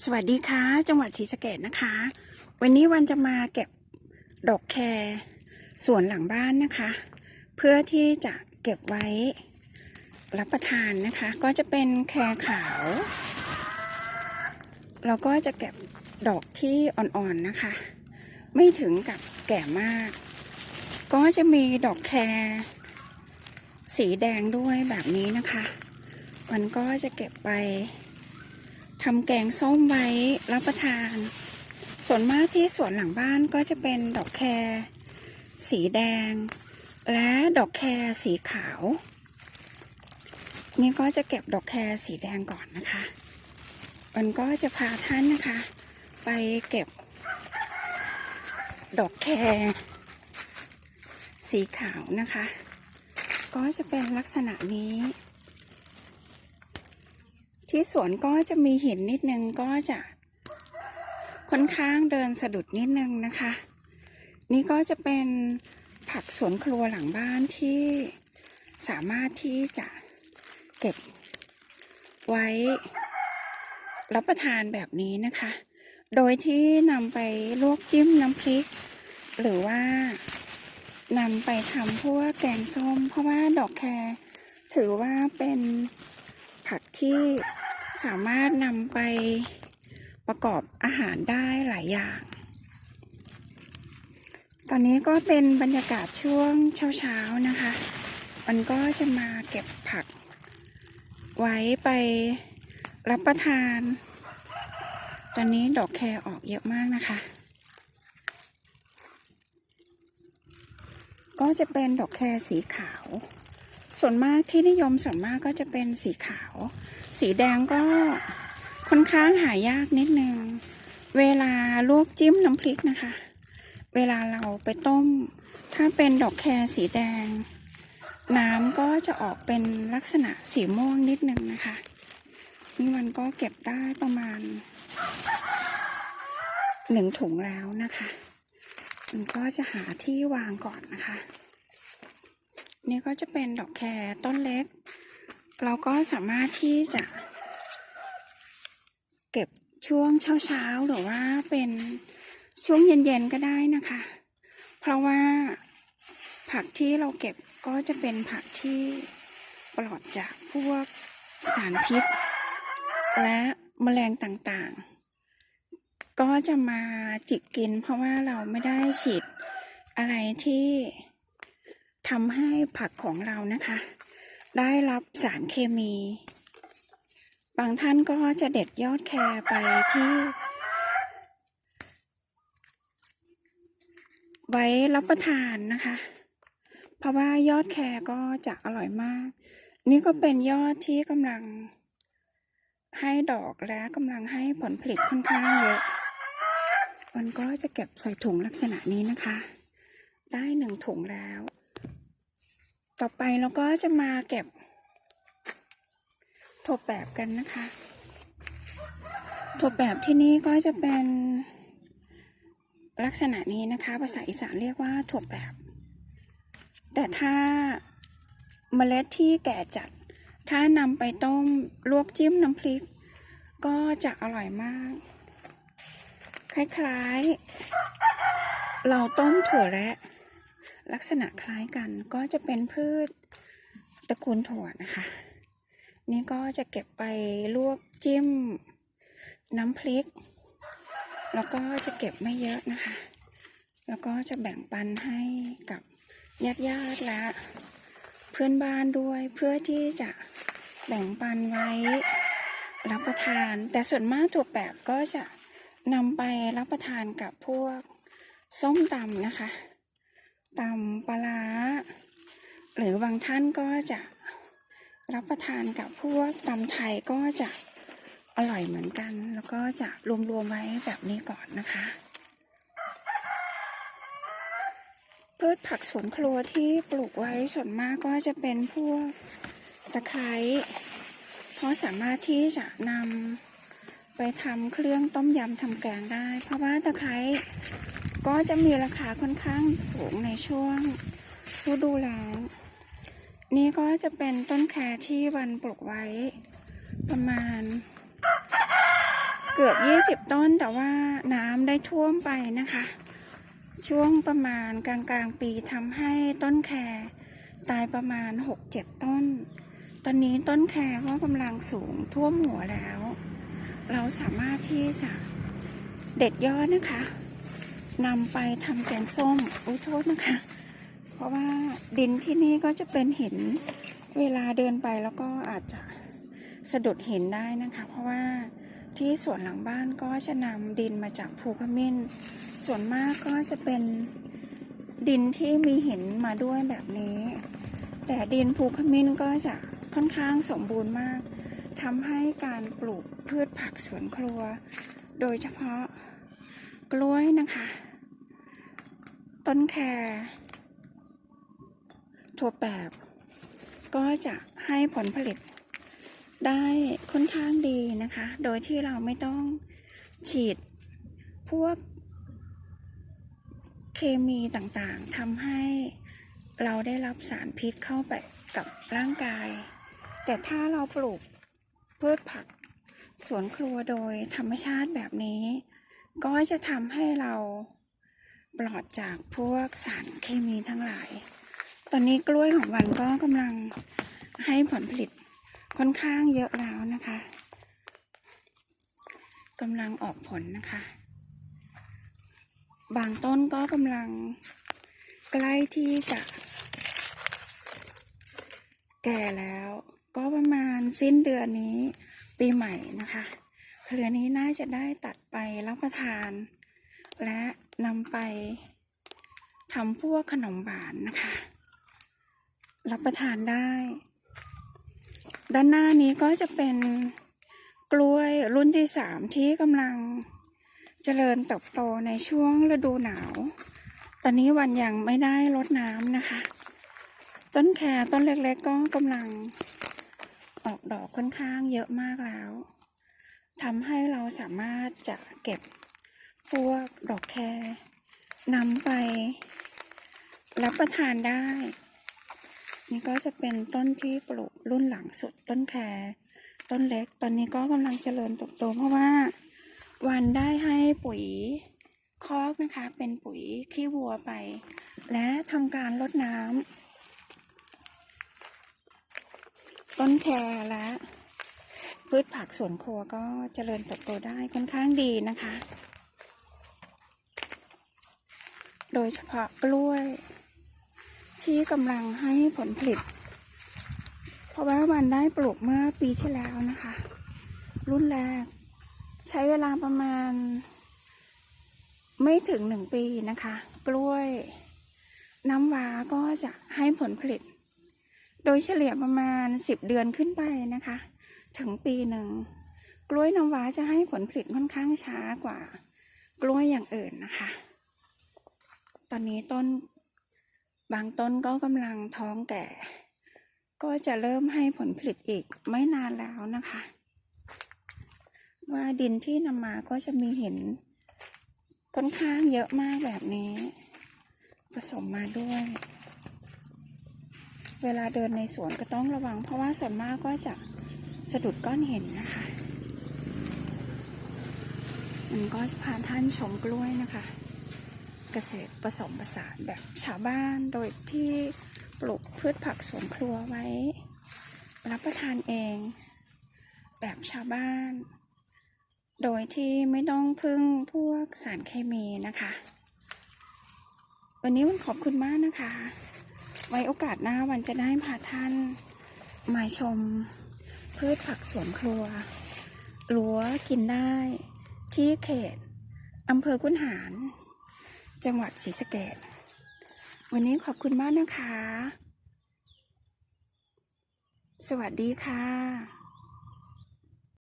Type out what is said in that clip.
สวัสดีค่ะ จังหวัดศรีสะเกดนะคะ วันนี้วันจะมาเก็บดอกแครสวนหลังบ้านนะคะ เพื่อที่จะเก็บไว้รับประทานนะคะ ก็จะเป็นแครขาว เราก็จะเก็บดอกที่อ่อนๆนะคะ ไม่ถึงกับแก่มาก ก็จะมีดอกแครสีแดงด้วยแบบนี้นะคะ มันก็จะเก็บไป ทำแกงส้มไว้รับประทาน ส่วนมากที่สวนหลังบ้านก็จะเป็นดอกแครสีแดง และดอกแครสีขาว นี่ก็จะเก็บดอกแครสีแดงก่อนนะคะมันก็จะพาท่านนะคะ ไปเก็บ ดอกแครสีขาวนะคะ ก็จะเป็นลักษณะนี้ ที่สวนก็จะมีหินนิดนึงก็จะค่อนข้างเดินสะดุดนิดนึงนะคะ นี่ก็จะเป็นผักสวนครัวหลังบ้านที่สามารถที่จะเก็บไว้รับประทานแบบนี้นะคะ โดยที่นำไปลวกจิ้มน้ำพริก หรือว่านำไปทำพวกแกงส้ม เพราะว่าดอกแครถือว่าเป็นผักที่ สามารถนำไปประกอบอาหารได้หลายอย่าง ตอนนี้ก็เป็นบรรยากาศช่วงเช้าๆนะคะ มันก็จะมาเก็บผัก ไว้ไปรับประทาน ตอนนี้ดอกแครออกเยอะมากนะคะ ก็จะเป็นดอกแครสีขาว ส่วนมากที่นิยมส่วนมากก็จะเป็นสีขาว สีแดงก็ค่อนข้างหายากนิดนึง เวลาลวกจิ้มน้ำพริกนะคะ เวลาเราไปต้ม ถ้าเป็นดอกแครสีแดง น้ำก็จะออกเป็นลักษณะสีม่วงนิดนึงนะคะ นี่มันก็เก็บได้ประมาณหนึ่งถุงแล้วนะคะ มันก็จะหาที่วางก่อนนะคะ นี่ก็จะเป็นดอกแครต้นเล็ก เราก็สามารถที่จะ เก็บช่วงเช้าๆ หรือว่าเป็นช่วงเย็นๆ ก็ได้นะคะ เพราะว่าผักที่เราเก็บก็จะเป็นผักที่ปลอดจากพวกสารพิษ และแมลงต่างๆ ก็จะมาจิกกินเพราะว่าเราไม่ได้ฉีดอะไรที่ ทำให้ผักของเรานะคะ ได้รับสารเคมี บางท่านก็จะเด็ดยอดแครไปที่ ไว้รับประทานนะคะ เพราะว่ายอดแครก็จะอร่อยมาก นี่ก็เป็นยอดที่กำลังให้ดอกและกำลังให้ผลผลิตค่อนข้างเยอะ มันก็จะเก็บใส่ถุงลักษณะนี้นะคะ ได้หนึ่งถุงแล้ว ต่อไปเราก็จะมาเก็บถั่วแปบกันนะคะถั่วแปบที่นี่ก็จะเป็นลักษณะนี้นะคะ ภาษาอีสานเรียกว่าถั่วแปบ แต่ถ้าเมล็ดที่แก่จัด ถ้านำไปต้มลวกจิ้มน้ำพริก ก็จะอร่อยมาก คล้ายๆ เราต้มถั่วและ ลักษณะคล้ายกันก็จะเป็นพืชตระกูลถั่วนะคะ นี่ก็จะเก็บไปลวกจิ้ม น้ำพริก แล้วก็จะเก็บไม่เยอะนะคะ แล้วก็จะแบ่งปันให้กับญาติญาติและเพื่อนบ้านด้วยเพื่อที่จะแบ่งปันไว้รับประทาน แต่ส่วนมากถั่วแปบก็จะนำไปรับประทานกับพวกส้มตำนะคะ ตำปลาหรือบางท่านก็จะรับประทานกับพวกตำไทยก็จะอร่อยเหมือนกัน แล้วก็จะรวมๆไว้แบบนี้ก่อนนะคะพืชผักสวนครัวที่ปลูกไว้ส่วนมากก็จะเป็นพวกตะไคร้เพราะสามารถที่จะนำไปทำเครื่องต้มยำทำแกงได้ เพราะว่าตะไคร้ ก็จะมีราคาค่อนข้างสูงในช่วงฤดูแล้งนี่ก็จะเป็นต้นแคที่วันปลูกไว้ ประมาณ เกือบ 20 ต้นแต่ว่าน้ำได้ท่วมไปนะคะ ช่วงประมาณกลางกลางปีทำให้ต้นแคตายประมาณ 6-7 ต้น ตอนนี้ต้นแคก็กำลังสูงท่วมหัวแล้ว เราสามารถที่จะเด็ดยอดนะคะ นำไปทำแกงส้มอุ้ยโทษนะคะ เพราะว่าดินที่นี่ก็จะเป็นหินเวลาเดินไปแล้วก็อาจจะสะดุดหินได้นะคะ เพราะว่าที่สวนหลังบ้านก็จะนำดินมาจากภูขมิ้น ส่วนมากก็จะเป็นดินที่มีหินมาด้วยแบบนี้ แต่ดินภูขมิ้นก็จะค่อนข้างสมบูรณ์มากทำให้การปลูกพืชผักสวนครัว โดยเฉพาะกล้วยนะคะ ต้นแครถั่วแปบ ก็จะให้ผลผลิตได้ค่อนข้างดีนะคะ โดยที่เราไม่ต้องฉีดพวกเคมีต่างๆทำให้เราได้รับสารพิษเข้าไปกับร่างกาย แต่ถ้าเราปลูกพืชผักสวนครัวโดยธรรมชาติแบบนี้ ก็จะทำให้เรา ปลอดจากพวกสารเคมีทั้งหลาย ตอนนี้กล้วยของวันก็กำลังให้ผลผลิตค่อนข้างเยอะแล้วนะคะกำลังออกผลนะคะ บางต้นก็กำลังใกล้ที่จะ แก่แล้ว ก็ประมาณสิ้นเดือนนี้ปีใหม่นะคะเครือนี้น่าจะได้ตัดไปรับประทาน และนำไปทำพวกขนมหวานนะคะ รับประทานได้ ด้านหน้านี้ก็จะเป็นกล้วยรุ่นที่สามที่กำลังเจริญเติบโตในช่วงฤดูหนาว ตอนนี้วันยังไม่ได้รดน้ำนะคะ ต้นแครต้นเล็กๆก็กำลังออกดอกค่อนข้างเยอะมากแล้วทำให้เราสามารถจะเก็บ พวกดอกแครนำไป รับประทานได้ นี่ก็จะเป็นต้นที่ปลูกรุ่นหลังสุดต้นแครต้นเล็ก ตอนนี้ก็กำลังเจริญเติบโตเพราะว่า วันได้ให้ปุ๋ยคอกนะคะ เป็นปุ๋ยขี้วัวไป และทำการรดน้ำต้นแครและพืชผักสวนครัวก็เจริญเติบโตได้ค่อนข้างดีนะคะ โดยเฉพาะกล้วย ที่กำลังให้ผลผลิต เพราะว่าวันได้ปลูกเมื่อปีที่แล้วนะคะ รุ่นแรก ใช้เวลาประมาณ ไม่ถึงหนึ่งปีนะคะ กล้วย น้ำว้าก็จะให้ผลผลิต โดยเฉลี่ยประมาณสิบเดือนขึ้นไปนะคะ ถึงปีหนึ่งกล้วยน้ำว้าจะให้ผลผลิตค่อนข้างช้ากว่ากล้วยอย่างอื่นนะคะ ตอนนี้ต้นบางต้นก็กำลังท้องแก่ ก็จะเริ่มให้ผลผลิตอีกไม่นานแล้วนะคะ ว่าดินที่นำมาก็จะมีหินค่อนข้างเยอะมากแบบนี้ ผสมมาด้วย เวลาเดินในสวนก็ต้องระวัง เพราะว่าส่วนมากก็จะสะดุดก้อนหินนะคะมันก็พาท่านชมกล้วยนะคะ เกษตรผสมผสานแบบชาวบ้านโดยที่ปลูกพืชผักสวนครัวไว้ รับประทานเอง แบบชาวบ้าน โดยที่ไม่ต้องพึ่งพวกสารเคมีนะคะ วันนี้วันขอบคุณมากนะคะ ไว้โอกาสหน้าวันจะได้พาท่านมาชมพืชผักสวนครัวรั้วกินได้ที่เขตอำเภอกุนหาร จังหวัดศรีสะเกษวันนี้ขอบคุณมากนะคะ สวัสดีค่ะ